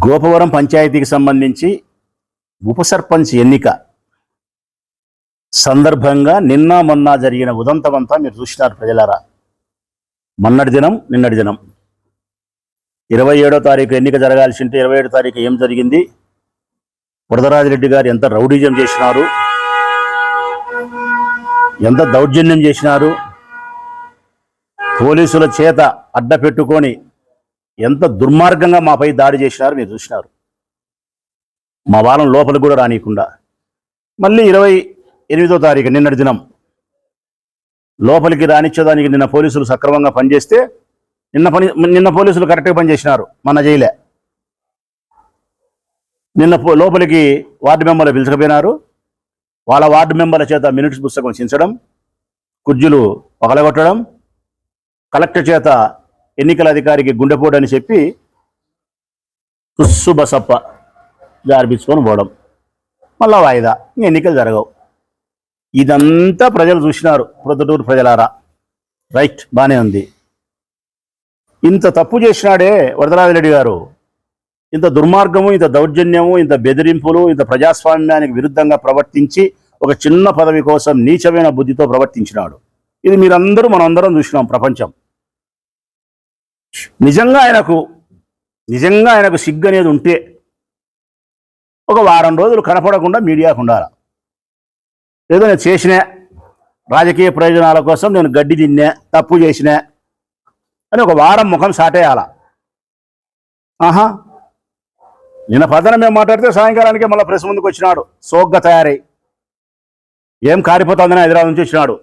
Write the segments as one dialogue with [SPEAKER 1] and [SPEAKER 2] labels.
[SPEAKER 1] గోపవరం పంచాయతీకి సంబంధించి ఉప సర్పంచ్ ఎన్నిక సందర్భంగా నిన్న మొన్న జరిగిన ఉదంతమంతా మీరు చూసినారు ప్రజలారా. మొన్నటి దినం నిన్నటి దినం. ఇరవై ఏడో తారీఖు ఎన్నిక జరగాల్సి ఉంటే ఇరవై ఏడో తారీఖు ఏం జరిగింది? వరదరాజిరెడ్డి గారు ఎంత రౌడీజం చేసినారు? ఎంత దౌర్జన్యం చేసినారు? పోలీసుల చేత అడ్డ పెట్టుకొని ఎంత దుర్మార్గంగా మాపై దాడి చేసినారు మీరు చూసినారు. మా వాళ్ళం లోపలికి కూడా రానియకుండా. మళ్ళీ ఇరవై ఎనిమిదో తారీఖు నిన్నటి దినం లోపలికి రానిచ్చేదానికి నిన్న పోలీసులు సక్రమంగా పనిచేస్తే నిన్న పని నిన్న పోలీసులు కరెక్ట్గా పనిచేసినారు మన జైలే. నిన్న లోపలికి వార్డు మెంబర్లు పిలుచుకుపోయినారు. వాళ్ళ వార్డు మెంబర్ల చేత మినిట్స్ పుస్తకం చించడం కుర్జీలు పగలగొట్టడం కలెక్టర్ చేత ఎన్నికల అధికారికి గుండెపోటు అని చెప్పి తుస్సుబసప్ప జారిపించుకొని పోవడం. మళ్ళా వాయిదా. ఇంక ఎన్నికలు జరగవు. ఇదంతా ప్రజలు చూసినారు. ప్రొద్దుటూరు ప్రజలారా. రైట్ బానే ఉంది. ఇంత తప్పు చేసినాడే వరదరాజరెడ్డి గారు. ఇంత దుర్మార్గము ఇంత దౌర్జన్యము ఇంత బెదిరింపులు ఇంత ప్రజాస్వామ్యానికి విరుద్ధంగా ప్రవర్తించి ఒక చిన్న పదవి కోసం నీచమైన బుద్ధితో ప్రవర్తించినాడు. ఇది మీరందరూ మనందరం చూసినాం ప్రపంచం. నిజంగా ఆయనకు నిజంగా ఆయనకు సిగ్గు అనేది ఉంటే ఒక వారం రోజులు కనపడకుండా మీడియాకు ఉండాలి? ఏదో నేను చేసినా రాజకీయ ప్రయోజనాల కోసం నేను గడ్డి తిన్నా తప్పు చేసినా అని ఒక వారం ముఖం సాటేయాల? ఆహా! నిన్న పదన మేము మాట్లాడితే సాయంకాలానికి మళ్ళీ ప్రెస్ ముందుకు వచ్చినాడు. సోగ్గా తయారై. ఏం కారిపోతుందని హైదరాబాద్ నుంచి వచ్చినాడు.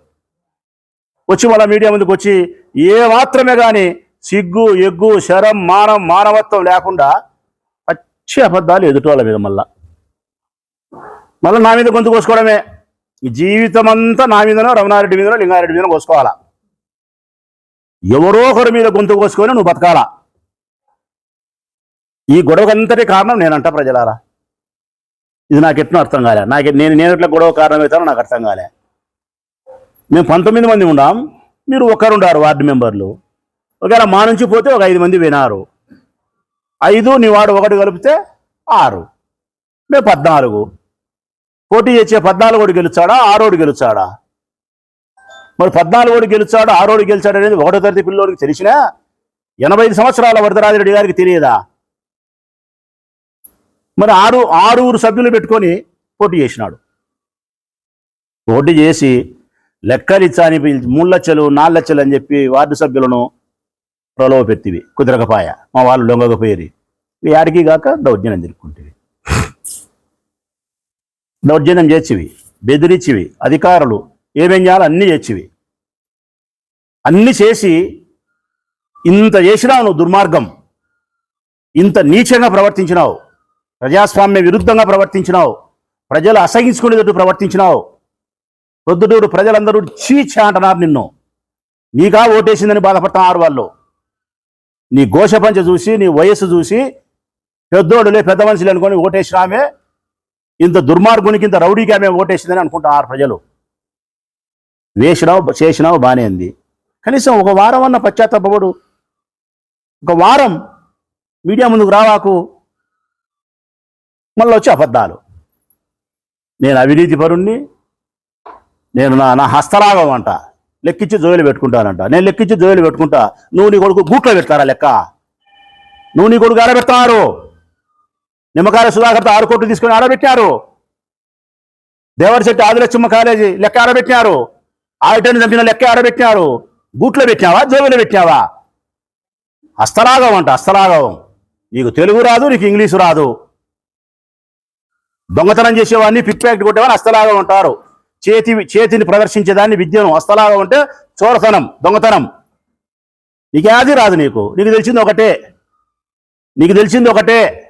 [SPEAKER 1] వచ్చి మళ్ళీ మీడియా ముందుకు వచ్చి ఏ మాత్రమే కానీ సిగ్గు ఎగ్గు శరం మానం మానవత్వం లేకుండా పచ్చి అబద్ధాలు ఎదుటోళ్ళ మీద మళ్ళా. మళ్ళీ నా మీద గొంతు కోసుకోవడమే. జీవితం అంతా నా మీదనో రమణారెడ్డి మీదనో లింగారెడ్డి మీదనో కోసుకోవాలా? ఎవరో ఒకరి మీద గొంతు కోసుకొని నువ్వు బతకాలా? ఈ గొడవకంతటి కారణం నేనంట ప్రజలారా. ఇది నాకు ఎట్లా అర్థం కాలే. నాకు నేను నేను ఎట్లా గొడవ కారణం అవుతానో నాకు అర్థం కాలే. మేము పంతొమ్మిది మంది ఉన్నాం మీరు ఒకరుండారు వార్డు మెంబర్లు. ఒకవేళ మా నుంచి పోతే ఒక ఐదు మంది వినారు. ఐదు నీ వాడు ఒకటి కలిపితే ఆరు. మేము పద్నాలుగు. పోటీ చేసే పద్నాలుగోడు గెలుచాడా? ఆరోడు గెలుచాడా? మరి పద్నాలుగోడు గెలుచాడు ఆరోడు గెలిచాడు అనేది ఒకటో తరగతి పిల్లోడికి తెలిసినా? ఎనభై ఐదు సంవత్సరాల వరదరాజిరెడ్డి గారికి తెలియదా? మరి ఆరు ఆరుగురు సభ్యులు పెట్టుకొని పోటీ చేసినాడు. పోటీ చేసి లెక్కలిచ్చాని పిలిచి మూడు లక్షలు నాలుగు లక్షలు అని చెప్పి వార్డు సభ్యులను ప్రలోభపెత్తివి కుదరకపాయ. మా వాళ్ళు లొంగకపోయేరి యాడికి కాక దౌర్జన్యం తిరుక్కుంటేవి దౌర్జన్యం చేసివి బెదిరించివి అధికారులు ఏమేం చేయాలో అన్నీ చేర్చివి. అన్నీ చేసి ఇంత చేసినావు నువ్వు దుర్మార్గం. ఇంత నీచంగా ప్రవర్తించినావు. ప్రజాస్వామ్య విరుద్ధంగా ప్రవర్తించినావు. ప్రజలు అసహించుకునేటట్టు ప్రవర్తించినావు. పొద్దుటూరు ప్రజలందరూ చీచ అంటున్నారు నిన్ను. నీకా ఓటేసిందని బాధపడుతున్నారు వాళ్ళు. నీ గోషపంచ చూసి నీ వయస్సు చూసి పెద్దోడులే పెద్ద మనుషులు అనుకొని ఆమె ఇంత దుర్మార్గునికి ఇంత రౌడీకి ఆమె ఓటేసిందని అనుకుంటున్నారు ప్రజలు. వేసినావు చేసినావు బానే ఉంది. కనీసం ఒక వారం అన్న పశ్చాత్తాపడు ఒక వారం మీడియా ముందుకు రావాకు మళ్ళీ వచ్చి అబద్ధాలు. నేను అవినీతి పరుణ్ణి నేను నా నా హస్తరాగం అంట. లెక్కించి జోయిలు పెట్టుకుంటానంట. నేను లెక్కించి జోయిలు పెట్టుకుంటా. నువ్వు నీ కొడుకు గూట్లో పెడతారా లెక్క? నువ్వు నీ కొడుకు ఆడబెడతారు నిమ్మకాయల సుధాకర్తో ఆరు కోట్లు తీసుకొని ఆడబెట్టారు దేవరశెట్టి ఆదిలక్ష్మ కాలేజీ లెక్క ఆడబెట్టినారు ఆడటాన్ని చంపిన లెక్క ఆడబెట్టినారు గూట్లో పెట్టినావా జోబులో పెట్టినావా? హస్తలాగం అంట హస్తలాగం నీకు తెలుగు రాదు నీకు ఇంగ్లీషు రాదు. దొంగతనం చేసేవాడిని పిక్ ప్యాకెట్ కొట్టేవాడిని హస్తలాగం అంటారు. చేతి చేతిని ప్రదర్శించేదాన్ని విద్యను వస్తలాగా ఉంటే చోరతనం దొంగతనం. నీకు రాదు నీకు. నీకు తెలిసింది ఒకటే. నీకు తెలిసింది ఒకటే.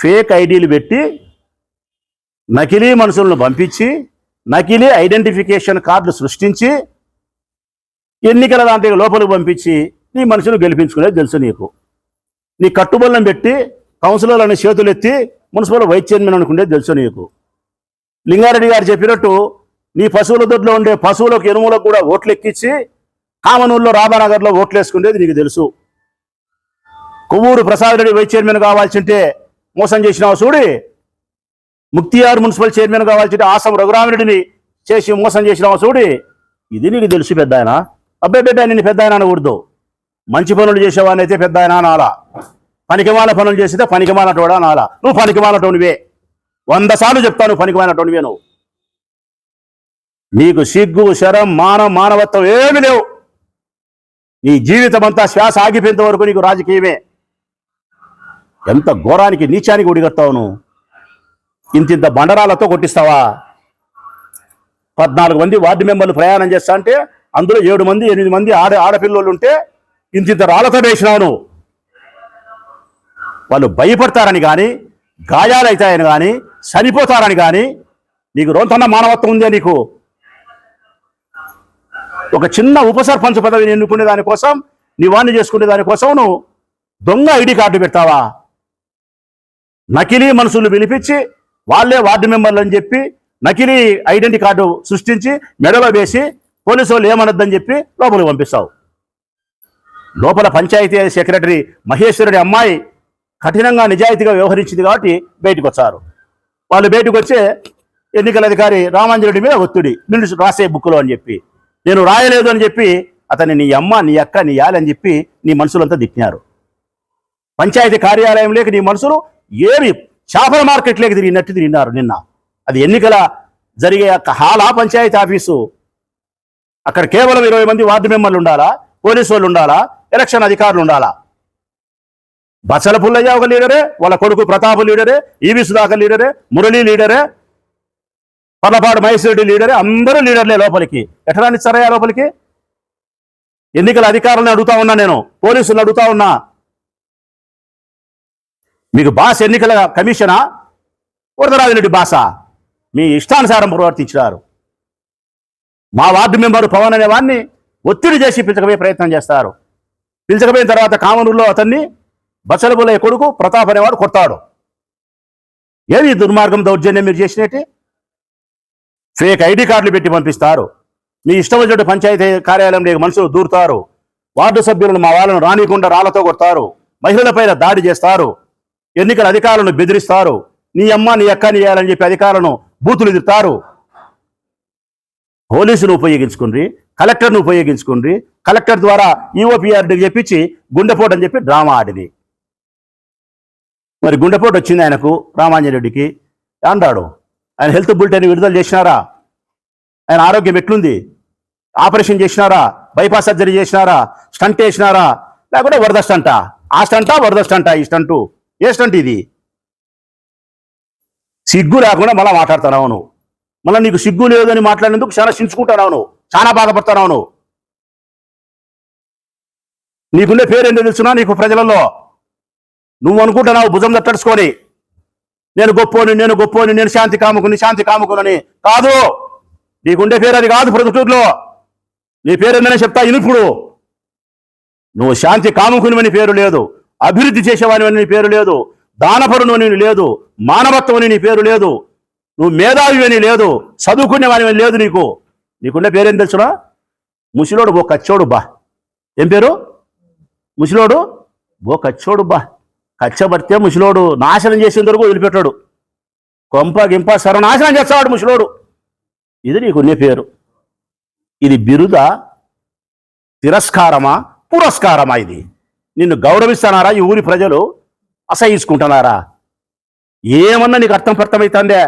[SPEAKER 1] ఫేక్ ఐడీలు పెట్టి నకిలీ మనుషులను పంపించి నకిలీ ఐడెంటిఫికేషన్ కార్డులు సృష్టించి ఎన్నికల దాంట్లో లోపలికి పంపించి నీ మనుషులు గెలిపించుకునేది తెలుసు నీకు. నీ కట్టుబల్లం పెట్టి కౌన్సిలర్లను చేతులెత్తి మున్సిపల్ వైస్ చైర్మన్ అనుకునేది తెలుసు నీకు. లింగారెడ్డి గారు చెప్పినట్టు నీ పశువుల దొడ్లో ఉండే పశువులకు ఎనుములకు కూడా ఓట్లు ఎక్కించి కామనూరులో రామానగర్లో ఓట్లు వేసుకునేది నీకు తెలుసు. కొవ్వూరు ప్రసాద్ రెడ్డి వైస్ చైర్మన్ కావాల్సింటే మోసం చేసినావు చూడి. ముక్తియార్ మున్సిపల్ చైర్మన్ కావాల్సింటే ఆసం రఘురామరెడ్డిని చేసి మోసం చేసినావు చూడి. ఇది నీకు తెలుసు పెద్ద ఆయన అబ్బాయి బిడ్డ నిన్ను పెద్ద ఆయన అనకూడదు. మంచి పనులు చేసేవాడిని అయితే పెద్ద ఆయన అనాలా. పనికిమాల పనులు చేసితే పనికిమాలటోడా అనాలా. నువ్వు పనికిమాలటోనివే వంద సార్లు చెప్తాను పనికిమాలటోనివే నువ్వు నీకు సిగ్గు శరం మానం మానవత్వం ఏమి లేవు. నీ జీవితం అంతా శ్వాస ఆగిపోయేంత వరకు నీకు రాజకీయమే. ఎంత ఘోరానికి నీచానికి ఒడిగడతావు నువ్వు ఇంతింత బండరాలతో కొట్టిస్తావా? పద్నాలుగు మంది వార్డు మెంబర్లు ప్రయాణం చేస్తా అంటే అందులో ఏడు మంది ఎనిమిది మంది ఆడ ఆడపిల్లలు ఉంటే ఇంతింత రాళ్ళతో వేసినావు నువ్వు వాళ్ళు భయపడతారని కానీ గాయాలవుతాయని కానీ చనిపోతారని కానీ నీకు రోంతన్న మానవత్వం ఉందే నీకు. ఒక చిన్న ఉపసర్పంచ్ పదవిని ఎన్నుకునే దానికోసం నీ వాణ్ణి చేసుకునే దానికోసం నువ్వు దొంగ ఐడి కార్డు పెడతావా? నకిలీ మనుషులు పిలిపించి వాళ్ళే వార్డు మెంబర్లు అని చెప్పి నకిలీ ఐడెంటిటీ కార్డు సృష్టించి మెడలో వేసి పోలీసు వాళ్ళు ఏమనొద్దని చెప్పి లోపలికి పంపిస్తావు. లోపల పంచాయతీ సెక్రటరీ మహేశ్వరుడి అమ్మాయి కఠినంగా నిజాయితీగా వ్యవహరించింది కాబట్టి బయటకు వచ్చారు. వాళ్ళు బయటకు వచ్చే ఎన్నికల అధికారి రామాంజనుడి మీద ఒత్తిడి. నిన్ను రాసే బుక్లో అని చెప్పి. నేను రాయలేదు అని చెప్పి అతన్ని నీ అమ్మ నీ అక్క నీ యాలి అని చెప్పి నీ మనుషులంతా తిట్టినారు. పంచాయతీ కార్యాలయంలోకి నీ మనుషులు ఏమి చేపల మార్కెట్లోకి తిరిగినట్టు తిరిగినారు నిన్న. అది ఎన్నికల జరిగే యొక్క హాలా పంచాయతీ ఆఫీసు. అక్కడ కేవలం ఇరవై మంది వార్డు మెంబర్లు ఉండాలా? పోలీసు వాళ్ళు ఉండాలా? ఎలక్షన్ అధికారులు ఉండాలా? బచ్చల పుల్లయ్య ఒక లీడరే వాళ్ళ కొడుకు ప్రతాప్ లీడరే ఈవి సుధాకర్ లీడరే మురళి లీడరే పర్లపాడు మహేశ్వరుడి లీడరే అందరూ లీడర్లే లోపలికి. ఎట్లా రానిచ్చారయ్యా లోపలికి? ఎన్నికల అధికారులను అడుగుతా ఉన్నా నేను పోలీసులను అడుగుతా ఉన్నా. మీకు బాస్ ఎన్నికల కమిషనా? వరదరాజిరెడ్డి బాసా? మీ ఇష్టానుసారం ప్రవర్తించినారు. మా వార్డు మెంబరు పవన్ అనే వాడిని ఒత్తిడి చేసి పిలిచకపోయే ప్రయత్నం చేస్తారు. పిలిచకపోయిన తర్వాత కామనూరులో అతన్ని బచ్చలబులయ్య కొడుకు ప్రతాప్ అనేవాడు కొడతాడు. ఏది దుర్మార్గం దౌర్జన్యం మీరు చేసినట్టు? ఫేక్ ఐడి కార్డులు పెట్టి పంపిస్తారు. మీ ఇష్టం వచ్చినట్టు పంచాయతీ కార్యాలయంలో మనుషులు దూరుతారు. వార్డు సభ్యులను మా వాళ్ళను రానికుండా రాళ్ళతో కొడతారు. మహిళలపైన దాడి చేస్తారు. ఎన్నికల అధికారులను బెదిరిస్తారు. నీ అమ్మ నీ అక్క నీ చెప్పి అధికారులను బూతులు ఎదురుతారు పోలీసులు ఉపయోగించుకుండ్రి కలెక్టర్ను ఉపయోగించుకుండ్రి కలెక్టర్ ద్వారా ఈఓపీఆర్డీకి చెప్పించి గుండెపోటని అని చెప్పి డ్రామా ఆడింది. మరి గుండెపోటు వచ్చింది ఆయనకు రామాంజరెడ్డికి అంటాడు ఆయన హెల్త్ బులెటిన్ విడుదల చేసినారా? ఆయన ఆరోగ్యం ఎట్లుంది? ఆపరేషన్ చేసినారా? బైపాస్ సర్జరీ చేసినారా? స్టంట్ వేసినారా? లేకుంటే వరద స్టంట? ఆ స్టంటా వరద స్టంటా ఈ స్టంటు? ఏ స్టంట్ ఇది? సిగ్గు లేకుండా మళ్ళీ మాట్లాడుతున్నావు నువ్వు. మళ్ళీ నీకు సిగ్గు లేదని మాట్లాడినందుకు చాలా చించుకుంటున్నావు నువ్వు. చాలా బాధపడుతున్నావు నువ్వు. నీకుండే పేరు ఏంటో తెలుసునా నీకు ప్రజలలో? నువ్వు అనుకుంటున్నావు భుజం తట్టడుచుకొని నేను గొప్పోని నేను గొప్పోని నేను శాంతి కాముకుని శాంతి కాముకునని. కాదు నీకుండే పేరు అది కాదు ప్రొద్దుటూరులో. నీ పేరు ఏందని చెప్తా ఇనుప్పుడు నువ్వు శాంతి కాముకునివని పేరు లేదు అభివృద్ధి చేసేవానివని నీ పేరు లేదు దానపరును అని లేదు మానవత్వం అని నీ పేరు లేదు నువ్వు మేధావి అని లేదు చదువుకునేవాని అని లేదు నీకు. నీకుండే పేరేం తెలుసురా ముసిలోడు ఓ కచ్చోడు బా. ఏం పేరు? ముసిలోడు ఓ కచ్చోడు బా. కచ్చబడితే ముసిలోడు నాశనం చేసేంత వరకు వదిలిపెట్టాడు. కొంప గింప సర్వనాశనం చేస్తాడు ముసిలోడు. ఇది నీకున్నే పేరు. ఇది బిరుద తిరస్కారమా? పురస్కారమా ఇది? నిన్ను గౌరవిస్తున్నారా ఈ ఊరి ప్రజలు? అసహించుకుంటున్నారా? ఏమన్నా నీకు అర్థం అర్థమవుతుందే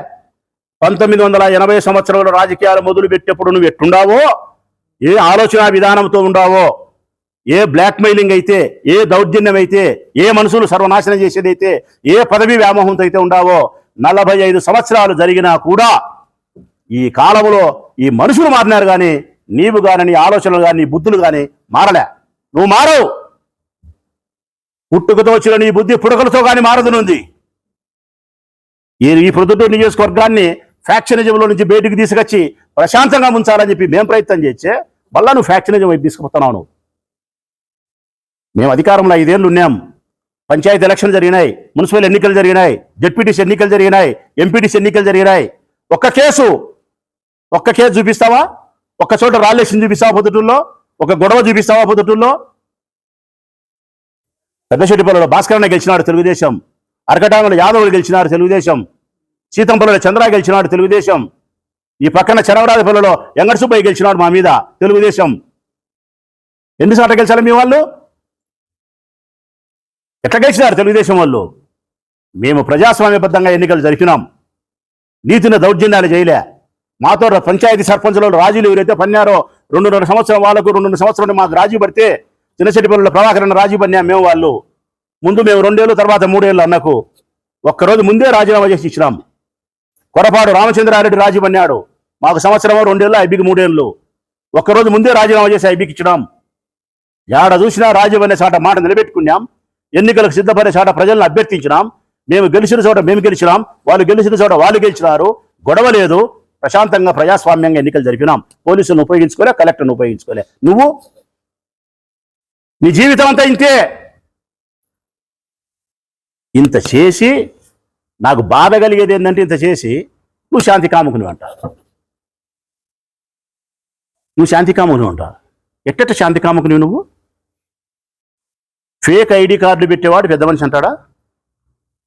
[SPEAKER 1] పంతొమ్మిది వందల ఎనభై సంవత్సరంలో రాజకీయాలు మొదలు పెట్టేప్పుడు నువ్వు ఎట్టుండావో? ఏ ఆలోచన విధానంతో ఉండావో? ఏ బ్లాక్మెయిలింగ్ అయితే ఏ దౌర్జన్యం అయితే ఏ మనుషులు సర్వనాశనం చేసేదైతే ఏ పదవి వ్యామోహంతో అయితే ఉండావో నలభై ఐదు సంవత్సరాలు జరిగినా కూడా ఈ కాలంలో ఈ మనుషులు మారినారు కానీ నీవు కానీ నీ ఆలోచనలు కానీ నీ బుద్ధులు కానీ మారలే. నువ్వు మారవు. పుట్టుకతో వచ్చిన నీ బుద్ధి పుడకలతో కానీ మారదునుంది. ఈ ఈ ప్రొద్దుటూరు నియోజకవర్గాన్ని ఫ్యాక్షనిజంలో నుంచి బయటికి తీసుకొచ్చి ప్రశాంతంగా ఉంచాలని చెప్పి మేము ప్రయత్నం చేస్తే మళ్ళా నువ్వు ఫ్యాక్షనిజం వైపు తీసుకుపోతున్నావు నువ్వు. మేము అధికారంలో ఐదేళ్ళు ఉన్నాం. పంచాయతీ ఎలక్షన్ జరిగినాయి. మున్సిపల్ ఎన్నికలు జరిగినాయి. జడ్పీటీసీ ఎన్నికలు జరిగినాయి. ఎంపీటీసీ ఎన్నికలు జరిగినాయి. ఒక్క కేసు ఒక్క కేసు చూపిస్తావా? ఒక్క చోట రాలేషన్ చూపిస్తావా పొద్దుటూల్లో ఒక గొడవ చూపిస్తావా పొద్దుటూల్లో పెద్దశెట్టిపల్లిలో భాస్కరన్న గెలిచినాడు తెలుగుదేశం. అరకటాంగలో యాదవులు గెలిచినారు తెలుగుదేశం. సీతంపల్లిలో చంద్ర గెలిచినాడు తెలుగుదేశం. ఈ పక్కన చనవరాజపల్లిలో వెంకట సుబ్బయ్య గెలిచినాడు మా మీద తెలుగుదేశం. ఎన్నిసార్లు గెలిచారు మీ వాళ్ళు? ఎట్లా గెలిచినారు తెలుగుదేశం వాళ్ళు? మేము ప్రజాస్వామ్యబద్ధంగా ఎన్నికలు జరిపినాం. నీతిని దౌర్జన్యాలు చేయలే. మాతో పంచాయతీ సర్పంచులలో రాజీలు ఎవరైతే పన్నారో రెండున్నర సంవత్సరం వాళ్ళకు రెండున్నర సంవత్సరం మాకు రాజీ పడితే చిన్నచెట్టిపల్లిలో ప్రభాకరణ రాజీ పడినా మేము వాళ్ళు. ముందు మేము రెండేళ్ళు తర్వాత మూడేళ్ళు అన్నకు ఒక్కరోజు ముందే రాజీనామా చేసి ఇచ్చినాం. కొరపాడు రామచంద్రారెడ్డి రాజీ పన్నాడు మాకు సంవత్సరం రెండేళ్ళు ఐబీకి మూడేళ్ళు. ఒక్కరోజు ముందే రాజీనామా చేసి ఐబీకి ఇచ్చినాం. యాడ చూసినా రాజీవ్ అనే చాట మాట నిలబెట్టుకున్నాం. ఎన్నికలకు సిద్ధపడే చోట ప్రజలను అభ్యర్థించినాం. మేము గెలిచిన చోట మేము గెలిచినాం. వాళ్ళు గెలిచిన చోట వాళ్ళు గెలిచినారు. గొడవ లేదు. ప్రశాంతంగా ప్రజాస్వామ్యంగా ఎన్నికలు జరిపినాం. పోలీసులను ఉపయోగించుకోలే కలెక్టర్ను ఉపయోగించుకోలే. నువ్వు నీ జీవితం అంతా ఇంతే. ఇంత చేసి నాకు బాధ కలిగేది ఏంటంటే ఇంత చేసి నువ్వు శాంతి కాముకుని అంట. నువ్వు శాంతి కాముకుని అంట. ఎట్టెట్ట శాంతి కాముకుని నువ్వు? ఫేక్ ఐడి కార్డులు పెట్టేవాడు పెద్ద మనిషి అంటాడా?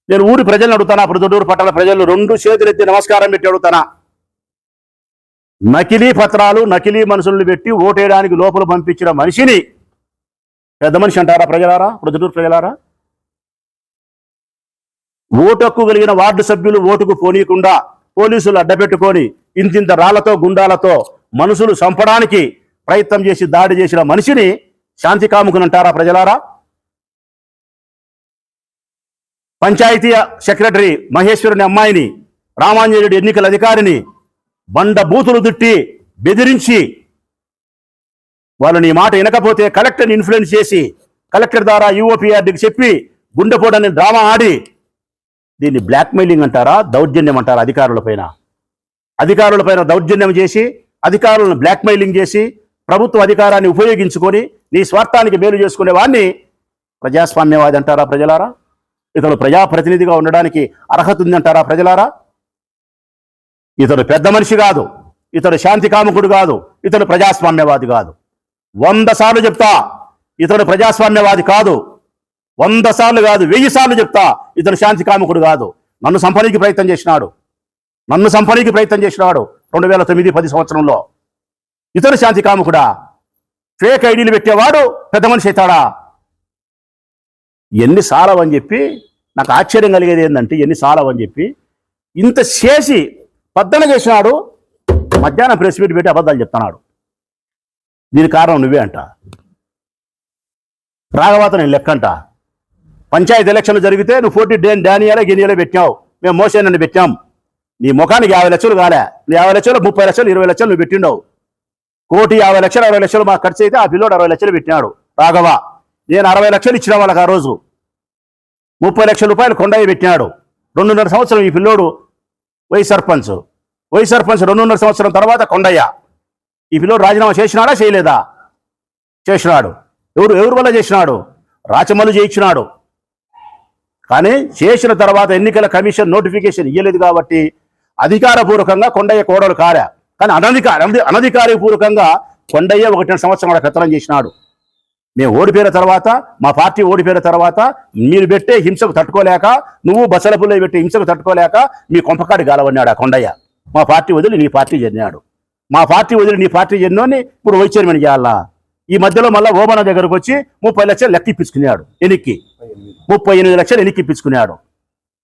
[SPEAKER 1] నేను ఊరి ప్రజలను అడుగుతానా? ప్రొద్దుటూరు పట్టణ ప్రజలు రెండు చేతులు ఎత్తి నమస్కారం పెట్టి అడుగుతానా? నకిలీ పత్రాలు నకిలీ మనుషులను పెట్టి ఓటేయడానికి లోపల పంపించిన మనిషిని పెద్ద మనిషి అంటారా ప్రజలారా? ప్రొద్దుటూరు ప్రజలారా? ఓటు హక్కు కలిగిన వార్డు సభ్యులు ఓటుకు పోనీయకుండా పోలీసులు అడ్డపెట్టుకొని ఇంతింత రాళ్ళతో గుండాలతో మనుషులు చంపడానికి ప్రయత్నం చేసి దాడి చేసిన మనిషిని శాంతి కాముకునంటారా ప్రజలారా? పంచాయతీ సెక్రటరీ మహేశ్వరుని అమ్మాయిని రామాంజనేయుడు ఎన్నికల అధికారిని బండ బూతులు దుట్టి బెదిరించి వాళ్ళు నీ మాట వినకపోతే కలెక్టర్ని ఇన్ఫ్లుయెన్స్ చేసి కలెక్టర్ ద్వారా యూఓపీఆర్డీకి చెప్పి గుండెపోడని డ్రామా ఆడి దీన్ని బ్లాక్మెయిలింగ్ అంటారా దౌర్జన్యం అంటారా అధికారులపైన అధికారులపైన దౌర్జన్యం చేసి అధికారులను బ్లాక్మెయిలింగ్ చేసి ప్రభుత్వ అధికారాన్ని ఉపయోగించుకొని నీ స్వార్థానికి మేలు చేసుకునే వాడిని ప్రజాస్వామ్యవాది అంటారా ప్రజలారా? ఇతను ప్రజాప్రతినిధిగా ఉండడానికి అర్హత ఉందంటారా ప్రజలారా? ఇతడు పెద్ద మనిషి కాదు ఇతడు శాంతి కాముకుడు కాదు ఇతడు ప్రజాస్వామ్యవాది కాదు. వంద సార్లు చెప్తా ఇతడు ప్రజాస్వామ్యవాది కాదు. వంద సార్లు కాదు వెయ్యి సార్లు చెప్తా ఇతడు శాంతి కాముకుడు కాదు. నన్ను సంపనీకి ప్రయత్నం చేసినాడు. నన్ను సంపనీకి ప్రయత్నం చేసినాడు రెండు వేల తొమ్మిది పది సంవత్సరంలో. ఇతడు శాంతి కాముకుడా? ఫేక్ ఐడీలు పెట్టేవాడు పెద్ద మనిషి అవుతాడా? ఎన్ని సాలవని చెప్పి నాకు ఆశ్చర్యం కలిగేది ఏంటంటే ఎన్ని సాలవని చెప్పి ఇంత చేసి పద్దన చేసినాడు మధ్యాహ్నం ప్రెస్ మీట్ పెట్టి అబద్ధాలు చెప్తున్నాడు. దీని కారణం నువ్వే అంట. రాఘవాత నేను లెక్కంట. పంచాయతీ ఎలక్షన్లు జరిగితే నువ్వు ఫోర్టీ డే డానియాలో గినియాలో పెట్టావు మేము మోసేనని పెట్టాం నీ ముఖానికి యాభై లక్షలు కాలే. నీ యాభై లక్షలు ముప్పై లక్షలు ఇరవై లక్షలు నువ్వు పెట్టిండవు. కోటి యాభై లక్షలు అరవై లక్షలు మాకు ఖర్చు అయితే ఆ పిల్లోడు అరవై లక్షలు పెట్టినాడు రాఘవ. నేను అరవై లక్షలు ఇచ్చిన వాళ్ళకి ఆ రోజు. ముప్పై లక్షల రూపాయలు కొండయ్య పెట్టినాడు. రెండున్నర సంవత్సరం ఈ పిల్లోడు వై సర్పంచ్. వై సర్పంచ్ రెండున్నర సంవత్సరం తర్వాత కొండయ్య. ఈ పిల్లోడు రాజీనామా చేసినాడా చేయలేదా? చేసినాడు. ఎవరు ఎవరి వల్ల చేసినాడు? రాచమల్లు చేయించినాడు. కానీ చేసిన తర్వాత ఎన్నికల కమిషన్ నోటిఫికేషన్ ఇవ్వలేదు కాబట్టి అధికారపూర్వకంగా కొండయ్య కోడలు కారా. కానీ అనధికార అనధికారపూర్వకంగా కొండయ్య ఒకటిన్నర సంవత్సరం కూడా కత్తనం చేసినాడు. మేము ఓడిపోయిన తర్వాత మా పార్టీ ఓడిపోయిన తర్వాత మీరు పెట్టే హింసకు తట్టుకోలేక నువ్వు బసలపుల్లో పెట్టే హింసకు తట్టుకోలేక మీ కొంపకాడి గాలవన్నాడు ఆ కొండయ్య. మా పార్టీ వదిలి నీ పార్టీ చెందాడు మా పార్టీ వదిలి నీ పార్టీ చెందోని ఇప్పుడు వైస్ చైర్మన్ చేయాలా. ఈ మధ్యలో మళ్ళీ ఓమన దగ్గరకు వచ్చి ముప్పై లక్షలు లెక్క ఇప్పించుకున్నాడు ఎనిక్కి. ముప్పై ఎనిమిది లక్షలు ఎనిక్కి ఇప్పించుకున్నాడు.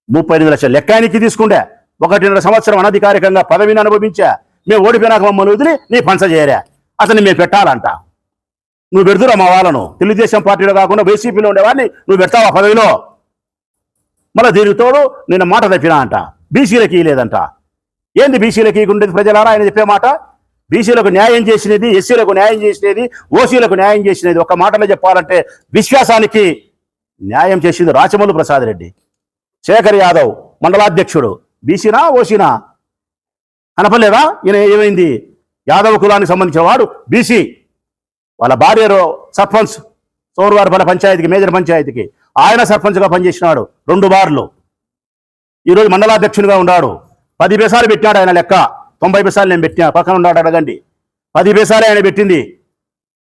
[SPEAKER 1] ముప్పై ఎనిమిది లక్షలు లెక్క ఎనిక్కి తీసుకుంటే ఒకటిన్నర సంవత్సరం అనధికారికంగా పదవిని అనుభవించా. మేము ఓడిపోయినాక మమ్మల్ని వదిలి నీ పంచ చేయరా అతన్ని మేము పెట్టాలంట. నువ్వు పెడుతురా మా వాళ్ళను? తెలుగుదేశం పార్టీలో కాకుండా వైసీపీలో ఉండేవాడిని నువ్వు పెడతావా పదవిలో? మళ్ళీ దీనికి తోడు నేను మాట తప్పినా అంట. బీసీలకి లేదంట ఏంది బీసీలకి ఉండేది ప్రజలారా? ఆయన చెప్పే మాట? బీసీలకు న్యాయం చేసినది ఎస్సీలకు న్యాయం చేసినది ఓసీలకు న్యాయం చేసినది. ఒక మాటలో చెప్పాలంటే విశ్వాసానికి న్యాయం చేసింది రాచమల్లు ప్రసాద్ రెడ్డి. శేఖర్ యాదవ్ మండలాధ్యక్షుడు. బీసీనా ఓసీనా? అనపలేదా ఈయన ఏమైంది? యాదవ కులానికి సంబంధించిన వాడు బీసీ. వాళ్ళ భార్య సర్పంచ్ సర్పంచ్ పల్ల పంచాయతీకి మేజర్ పంచాయతీకి. ఆయన సర్పంచ్గా పనిచేసినాడు రెండు బార్లు. ఈరోజు మండలాధ్యక్షునిగా ఉన్నాడు. పది పైసాలు పెట్టినాడు ఆయన లెక్క. తొంభై పైసాలు నేను పెట్టిన. పక్కన ఉన్నాడు అడగండి. పది పైసాలే ఆయన పెట్టింది.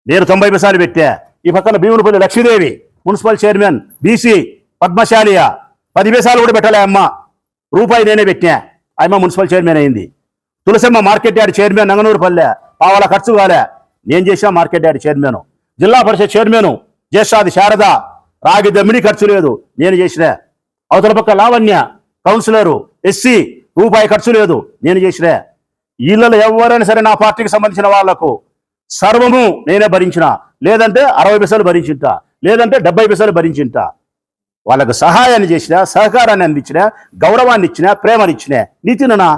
[SPEAKER 1] నేను తొంభై పైసాలు పెట్టా. ఈ పక్కన Bheemunipalli Lakshmidevi municipal chairman BC పద్మశాలియ. పది వేసాలు కూడా పెట్టలే అమ్మ. రూపాయి నేనే పెట్టినా. ఆయమ్మ మున్సిపల్ చైర్మన్ అయింది. Tulasamma market yard chairman Nanganuru Palle పావాల ఖర్చు కాలే. నేను చేసిన మార్కెట్ యార్డ్ చైర్మన్ జిల్లా పరిషత్ చైర్మన్ జ్యేష్ఠాది శారద రాగి దమ్మిడి ఖర్చు లేదు. నేను చేసిన అవతల పక్క లావణ్య కౌన్సిలరు ఎస్సీ రూపాయి ఖర్చు లేదు. నేను చేసిన వీళ్ళలో ఎవరైనా సరే నా పార్టీకి సంబంధించిన వాళ్ళకు సర్వము నేనే భరించిన. లేదంటే అరవై పైసలు భరించింట. లేదంటే డెబ్బై పైసలు భరించింట. వాళ్ళకు సహాయాన్ని చేసిన సహకారాన్ని అందించిన గౌరవాన్ని ఇచ్చిన ప్రేమనిచ్చిన నీతిననా?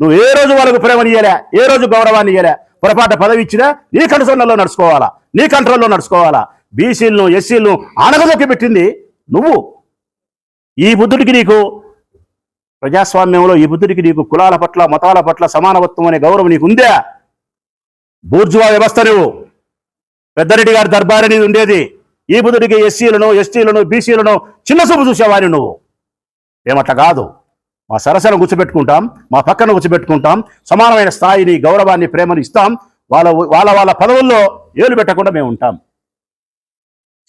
[SPEAKER 1] నువ్వు ఏ రోజు వాళ్ళకు ప్రేమనియ్యలే ఏ రోజు గౌరవాన్ని ఇయ్యలే? పొరపాటు పదవి ఇచ్చినా నీ కంట్రోల్లో నడుచుకోవాలా? నీ కంట్రోల్లో నడుచుకోవాలా? బీసీలను ఎస్సీలను ఆనగదొక్కి పెట్టింది నువ్వు. ఈ బుద్ధుడికి నీకు ప్రజాస్వామ్యంలో ఈ బుద్ధుడికి నీకు కులాల పట్ల మతాల పట్ల సమానవత్వం అనే గౌరవం నీకు ఉందా? బూర్జువా వ్యవస్థ నువ్వు. పెద్దరెడ్డి గారి దర్బార్ అనేది ఉండేది. ఈ బుద్ధుడికి ఎస్సీలను ఎస్టీలను బీసీలను చిన్న చూపు చూసేవాడిని నువ్వు. ఏమట్లా కాదు? మా సరసన కూర్చోబెట్టుకుంటాం మా పక్కన కూర్చోబెట్టుకుంటాం సమానమైన స్థాయిని గౌరవాన్ని ప్రేమను ఇస్తాం. వాళ్ళ వాళ్ళ వాళ్ళ పదవుల్లో ఏలు పెట్టకుండా మేము ఉంటాం.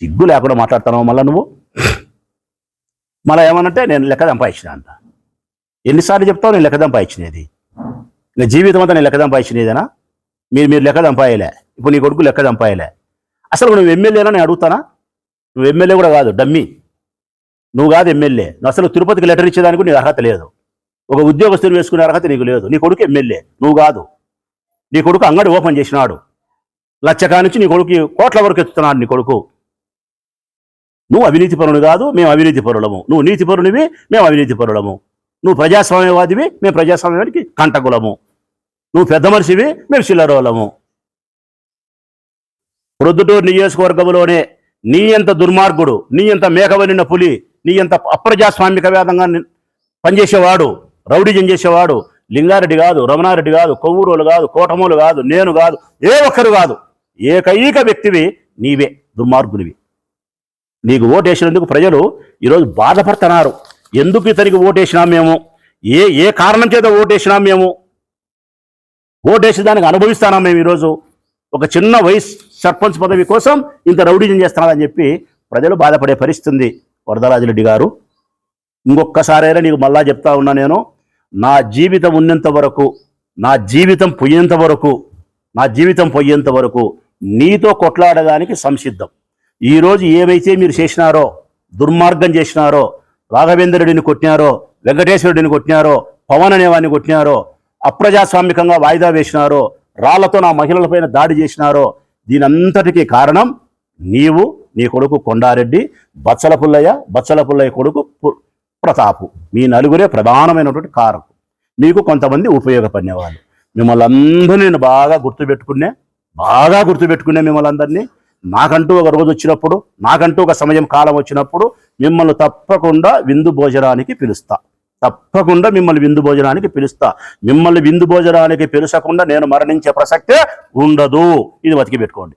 [SPEAKER 1] సిగ్గు లేకుండా మాట్లాడుతున్నావు మళ్ళా నువ్వు? మళ్ళీ ఏమనంటే నేను లెక్క సంపాదించిన అంట ఎన్నిసార్లు చెప్తావు నేను లెక్క సంపాదించినది. నా జీవితం అంతా నేను లెక్క సంపాదించినదేనా? మీరు మీరు లెక్క సంపాయలే ఇప్పుడు నీ కొడుకు లెక్క సంపాయలే అసలు నువ్వు ఎమ్మెల్యేనా? నేను అడుగుతానా? నువ్వు ఎమ్మెల్యే కూడా కాదు డమ్మీ. నువ్వు కాదు ఎమ్మెల్యే. నువ్వు అసలు తిరుపతికి లెటర్ ఇచ్చేదానికి నీకు అర్హత లేదు. ఒక ఉద్యోగస్తుని వేసుకునే అర్హత నీకు లేదు. నీ కొడుకు ఎమ్మెల్యే. నువ్వు కాదు. నీ కొడుకు అంగడి ఓపెన్ చేసినాడు. లచ్చకా నుంచి నీ కొడుకు కోట్ల వరకు ఎత్తుతున్నాడు నీ కొడుకు. నువ్వు అవినీతి పరుడు కాదు మేము అవినీతి పరులము. నువ్వు నీతి పరునివి మేము అవినీతి పరులము. నువ్వు ప్రజాస్వామ్యవాదివి మేము ప్రజాస్వామ్యానికి కంటకులము. నువ్వు పెద్ద మనిషివి మేము చిల్లరోలము. ప్రొద్దుటూరు నియోజకవర్గంలోనే నీ ఎంత దుర్మార్గుడు నీ ఎంత మేకవనిన పులి నీ ఎంత అప్రజాస్వామిక వేదంగా పనిచేసేవాడు రౌడీజం చేసేవాడు లింగారెడ్డి కాదు రమణారెడ్డి కాదు కొవ్వూరులు కాదు కోటమూలు కాదు నేను కాదు ఏ ఒక్కరు కాదు. ఏకైక వ్యక్తివి నీవే దుర్మార్గునివి. నీకు ఓటేసినందుకు ప్రజలు ఈరోజు బాధపడుతున్నారు. ఎందుకు ఇతనికి ఓటేసినాం మేము? ఏ ఏ కారణం చేత ఓటేసినాం మేము? ఓటేసి దానికి అనుభవిస్తున్నాం మేము ఈరోజు? ఒక చిన్న వయసు సర్పంచ్ పదవి కోసం ఇంత రౌడీజం చేస్తున్నారని చెప్పి ప్రజలు బాధపడే పరిస్థితి ఉంది. వరదరాజరెడ్డి గారు. ఇంకొక్కసారైనా నీకు మళ్ళా చెప్తా ఉన్నా నేను నా జీవితం ఉన్నంత వరకు నా జీవితం పోయేంత వరకు నా జీవితం పోయేంత వరకు నీతో కొట్లాడడానికి సంసిద్ధం. ఈరోజు ఏవైతే మీరు చేసినారో దుర్మార్గం చేసినారో రాఘవేంద్రుడిని కొట్టినారో వెంకటేశ్వరుడిని కొట్టినారో పవన్ అనేవాడిని కొట్టినారో అప్రజాస్వామికంగా వాయిదా వేసినారో రాళ్ళతో నా మహిళలపైన దాడి చేసినారో దీనంతటికీ కారణం నీవు నీ కొడుకు కొండారెడ్డి బచ్చల పుల్లయ్య బచ్చల పుల్లయ్య కొడుకు ప్రతాపు. మీ నలుగురే ప్రధానమైనటువంటి కారకం మీకు కొంతమంది ఉపయోగపడినవాళ్ళు. మిమ్మల్ని అందరినీ నేను బాగా గుర్తుపెట్టుకునే బాగా గుర్తుపెట్టుకునే మిమ్మల్ని అందరినీ నాకంటూ ఒక రోజు వచ్చినప్పుడు నాకంటూ ఒక సమయం కాలం వచ్చినప్పుడు మిమ్మల్ని తప్పకుండా విందు భోజనానికి పిలుస్తా. తప్పకుండా మిమ్మల్ని విందు భోజనానికి పిలుస్తా. మిమ్మల్ని విందు భోజనానికి పిలుచకుండా నేను మరణించే ప్రసక్తే ఉండదు. ఇది బతికి పెట్టుకోండి